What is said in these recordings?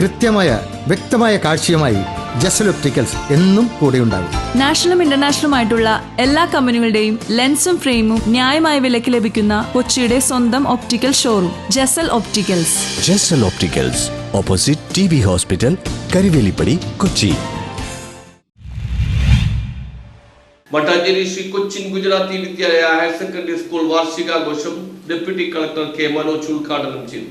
കൃത്യമായ വ്യക്തമായ കാഴ്ചയുമായി ജസൽ ഒപ്റ്റിക്കൽസ് എന്നും കൂടെയുണ്ടാകും. നാഷണലും ഇന്റർനാഷണലും ആയിട്ടുള്ള എല്ലാ കമ്പനികളുടെയും ലെൻസും ഫ്രെയിമും ന്യായമായ വിലയ്ക്ക് ലഭിക്കുന്ന കൊച്ചിയുടെ സ്വന്തം optical showroom Jasal opticals. Jasal opticals opposite T B hospital Karuvelippady Kochi. Mattancherry Shri Cochin Gujarati Vidyalaya higher secondary school വാർഷികാഘോഷം deputy collector K Manoj ഉദ്ഘാടനം ചെയ്തു.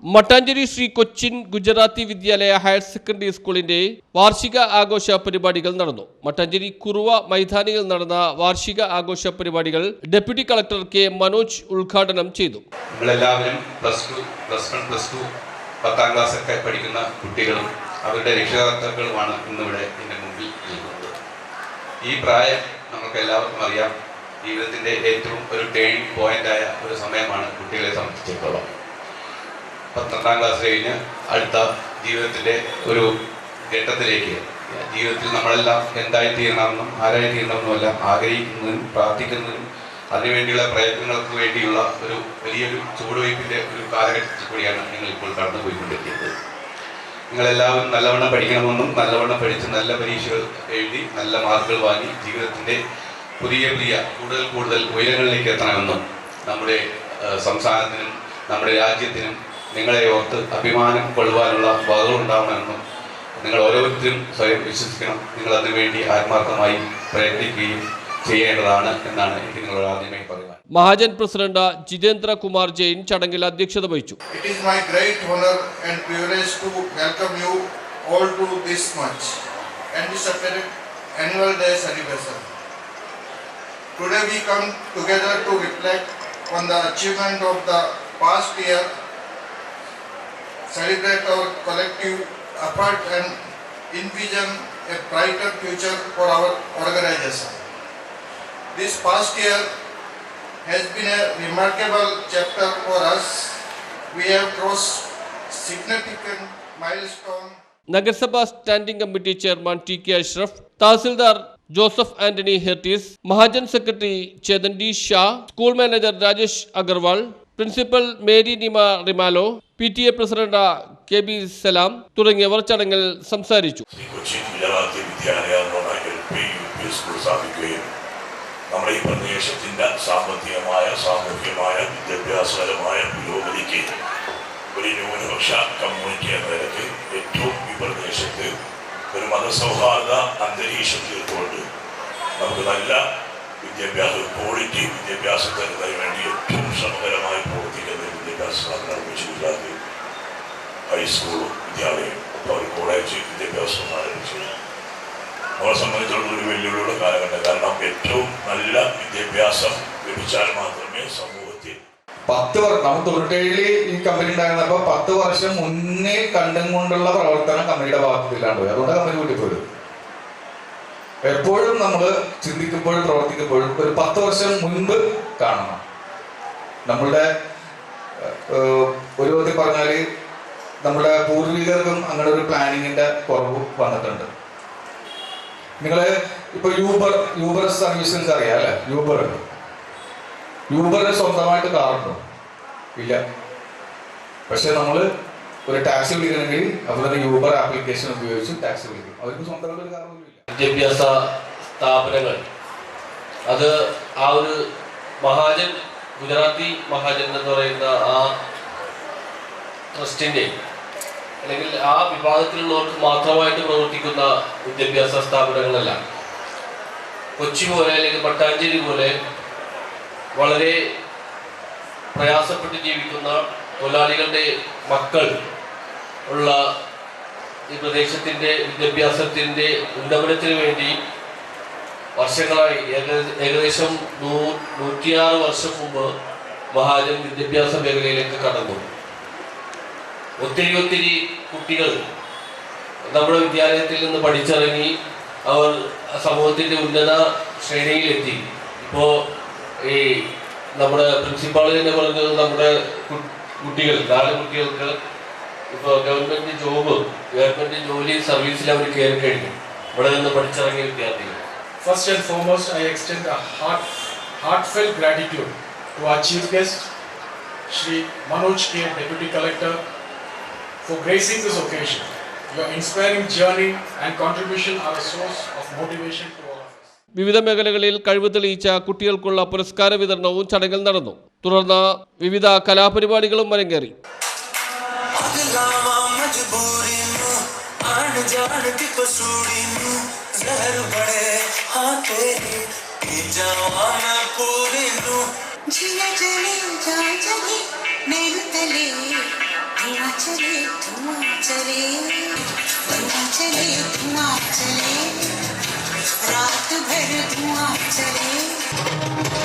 മട്ടാഞ്ചേരി ശ്രീ കൊച്ചിൻ ഗുജറാത്തി വിദ്യാലയ ഹയർ സെക്കൻഡറി സ്കൂളിന്റെ വാർഷിക ആഘോഷ പരിപാടികൾ നടന്നു. മട്ടാഞ്ചേരി കുറുവ മൈതാനിയിൽ നടന്ന വാർഷിക ആഘോഷ പരിപാടികൾ ഡെപ്യൂട്ടി കളക്ടർ കെ മനോജ് ഉദ്ഘാടനം ചെയ്തു. നിങ്ങളെല്ലാവരും plus plus one plus two പത്താം ക്ലാസ് ഒക്കെ പഠിക്കുന്ന കുട്ടികളും അവരുടെ രക്ഷിതാക്കളുമാണ് ഇന്നിവിടെ എന്റെ മുമ്പിൽ ഇരിക്കുന്നത്. ഈ പ്രായം നമുക്ക് എല്ലാവർക്കും അറിയാം. ജീവിതത്തിന്റെ ഏറ്റവും ഒരു ടേണിംഗ് പോയിന്റായ ഒരു സമയമാണ് കുട്ടികളെ സംബന്ധിച്ചിടത്തോളം. പന്ത്രണ്ടാം ക്ലാസ് കഴിഞ്ഞ് അടുത്ത ജീവിതത്തിന്റെ ഒരു ഘട്ടത്തിലേക്ക്. ജീവിതത്തിൽ നമ്മളെല്ലാം എന്തായി തീരണമെന്നും ആരായി തീരണമെന്നും എല്ലാം ആഗ്രഹിക്കുന്നതിനും പ്രാർത്ഥിക്കുന്നതിനും അതിനുവേണ്ടിയുള്ള പ്രയത്നങ്ങൾക്ക് വേണ്ടിയുള്ള ഒരു വലിയൊരു ചുവടുവയ്പ്പിന്റെ ഒരു കാലഘട്ടത്തിൽ കൂടിയാണ് നിങ്ങൾ ഇപ്പോൾ കടന്നുപോയിക്കൊണ്ടിരിക്കുന്നത്. നിങ്ങളെല്ലാവരും നല്ലവണ്ണം പഠിക്കണമെന്നും നല്ലവണ്ണം പഠിച്ച് നല്ല പരീക്ഷകൾ എഴുതി നല്ല മാർക്കുകൾ വാങ്ങി ജീവിതത്തിന്റെ പുതിയ പുതിയ കൂടുതൽ കൂടുതൽ ഉയരങ്ങളിലേക്ക് എത്തണമെന്നും നമ്മുടെ സംസ്ഥാനത്തിനും നമ്മുടെ രാജ്യത്തിനും നിങ്ങളെ ഓർത്ത് അഭിമാനം കൊള്ളുവാനുള്ള വകകളുണ്ടാവണമെന്നും നിങ്ങൾ ഓരോരുത്തരും സ്വയം വിശ്വസിക്കണം. നിങ്ങൾ അതിനുവേണ്ടി ആത്മാർത്ഥമായി പ്രയത്നിക്കുകയും ചെയ്യേണ്ടതാണ് എന്നാണ് എനിക്ക് നിങ്ങളോട് ആദ്യമായി പറയുവാൻ. മഹാജൻ പ്രസിഡന്റ് ജിതേന്ദ്ര കുമാർ ജെയിൻ ചടങ്ങിൽ അധ്യക്ഷത വഹിച്ചു. It is my great honor and privilege to welcome you all to this much anticipated annual day celebration. Today we come together to reflect on the achievement of the past year, celebrate our collective effort and envision a brighter future for our organization. This past year has been a remarkable chapter for us. We have crossed significant milestone. നഗരസഭാ standing committee chairman T K Ashraf tahsildar Joseph Antony ഹെർട്ടീസ് Mahajan secretary Chetan D Shah school manager Rajesh Agarwal principal Mary Nima റിമാലോ P T A president K B Salam തുടങ്ങിയവർ ചടങ്ങിൽ സംസാരിച്ചു. നമ്മുടെ ഈ പ്രദേശത്തിന്റെ സാമ്പത്തികമായ സാമൂഹ്യമായ വിദ്യാഭ്യാസപരമായ പുരോഗതിക്ക് ഒരു ന്യൂനപക്ഷ കമ്മ്യൂണിറ്റി എന്ന നിലയ്ക്ക് ഏറ്റവും ഈ പ്രദേശത്ത് ഒരു മതസൗഹാർദ്ദ അന്തരീക്ഷം തീർത്തുകൊണ്ട് നമുക്ക് നല്ല വിദ്യാഭ്യാസ ക്വാളിറ്റി വിദ്യാഭ്യാസം തരുന്നതിന് വേണ്ടി ഏറ്റവും ശ്രമകരമായി പ്രവർത്തിക്കുന്ന ഒരു വിദ്യാഭ്യാസ സ്ഥാപനമാണ് കൊച്ചി ഗുജറാത്തിൽ ഹൈസ്കൂളും വിദ്യാലയം. അവർ കോളേജ് വിദ്യാഭ്യാസവും ആരംഭിച്ചു. നമ്മളെ സംബന്ധിച്ചുള്ള ഒരു വെല്ലുവിളിയുടെ കാലഘട്ടം. കാരണം ഏറ്റവും നല്ല വിദ്യാഭ്യാസം ലഭിച്ചാൽ മാത്രമേ സമൂഹത്തിൽ പത്ത് വർഷം നമുക്ക് തൊണ്ണൂറ്റേഴിൽ ഈ കമ്പനി ഉണ്ടായിരുന്നപ്പോ പത്ത് വർഷം മുന്നേ കണ്ടും കൊണ്ടുള്ള പ്രവർത്തനം കമ്പനിയുടെ ഭാഗത്തില്ലാണ്ട് അതുകൊണ്ട് കമ്പനി കൂട്ടിപ്പോയത് എപ്പോഴും നമ്മൾ ചിന്തിക്കുമ്പോഴും പ്രവർത്തിക്കുമ്പോഴും ഒരു പത്ത് വർഷം മുൻപ് കാണണം. നമ്മളുടെ ഒരു വിധത്തിൽ പറഞ്ഞാൽ നമ്മുടെ പൂർവികർക്കും അങ്ങനെ ഒരു പ്ലാനിങ്ങിന്റെ കുറവ് വന്നിട്ടുണ്ട്. നിങ്ങൾ ഇപ്പൊ യൂബർ യൂബർ സർവീസസ് അറിയാം അല്ലെ? യൂബർ യൂബറിന് സ്വന്തമായിട്ട് കാറുണ്ടോ? ഇല്ല. പക്ഷെ നമ്മൾ ഒരു ടാക്സി വിളിക്കണമെങ്കിൽ അവർ യൂബർ ആപ്ലിക്കേഷൻ ഉപയോഗിച്ച് ടാക്സി വിളിക്കും. അവർക്ക് സ്വന്തമായിട്ട് ഒരു കാർ വിദ്യാഭ്യാസ സ്ഥാപനങ്ങൾ. അത് ആ ഒരു മഹാജൻ ഗുജറാത്തി മഹാജൻ എന്ന് പറയുന്ന ആ ട്രസ്റ്റിന്റെ അല്ലെങ്കിൽ ആ വിഭാഗത്തിലുള്ളവർക്ക് മാത്രമായിട്ട് പ്രവർത്തിക്കുന്ന വിദ്യാഭ്യാസ സ്ഥാപനങ്ങളല്ല. കൊച്ചി പോലെ അല്ലെങ്കിൽ മട്ടാഞ്ചേരി പോലെ വളരെ പ്രയാസപ്പെട്ട് ജീവിക്കുന്ന തൊഴിലാളികളുടെ മക്കൾ ഉള്ള ഈ പ്രദേശത്തിന്റെ വിദ്യാഭ്യാസത്തിന്റെ ഉന്നമനത്തിന് വേണ്ടി വർഷങ്ങളായി ഏക- ഏകദേശം നൂ നൂറ്റിയാറ് വർഷം മുമ്പ് മഹാജൻ വിദ്യാഭ്യാസ മേഖലയിലേക്ക് കടന്നു. ഒത്തിരി ഒത്തിരി കുട്ടികൾ നമ്മുടെ വിദ്യാലയത്തിൽ നിന്ന് പഠിച്ചിറങ്ങി അവർ സമൂഹത്തിന്റെ ഉന്നത ശ്രേണിയിലെത്തി. ഇപ്പോൾ ഈ നമ്മുടെ പ്രിൻസിപ്പാൾ തന്നെ പറഞ്ഞത് നമ്മുടെ കുട്ടികൾ നാല് കുട്ടികൾക്ക് ഇപ്പോൾ ഗവൺമെന്റ് ജോബ് ഗവൺമെന്റ് ജോലി സർവീസിൽ അവർ കയറി കഴിഞ്ഞു. ഇവിടെ നിന്ന് പഠിച്ചിറങ്ങിയ വിദ്യാർത്ഥികൾ first and foremost I extend a heartfelt gratitude to achieve guest Shri Manoj K deputy collector for gracing this occasion your inspiring journey and contribution are a source of motivation വിവിധ മേഖലകളിൽ കഴിവ് തെളിയിച്ച കുട്ടികൾക്കുള്ള പുരസ്കാര വിതരണവും ചടങ്ങിൽ നടന്നു. തുടർന്ന് വിവിധ കലാപരിപാടികളും അരങ്ങേറി. ਮਜਬੂਰੀ ਨੂੰ ਆਣ ਜਾਣ ਦੀ ਕਸੂੜੀ ਨੂੰ ਜ਼ਹਿਰ ਬੜੇ ਹਾਂ ਤੇਰੀ ਪੀ ਜਾਵਾਂ ਮੈਂ ਪੂਰੀ ਨੂੰ जिया चले जा चले नैन तले धुआं चले धुआं चले धुआं चले धुआं चले रात भर धुआं चले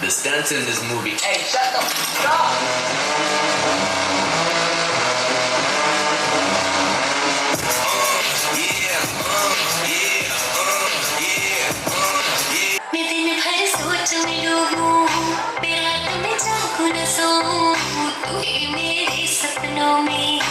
The stunts in this movie. Hey, shut the up! News Bureau di sepenuhi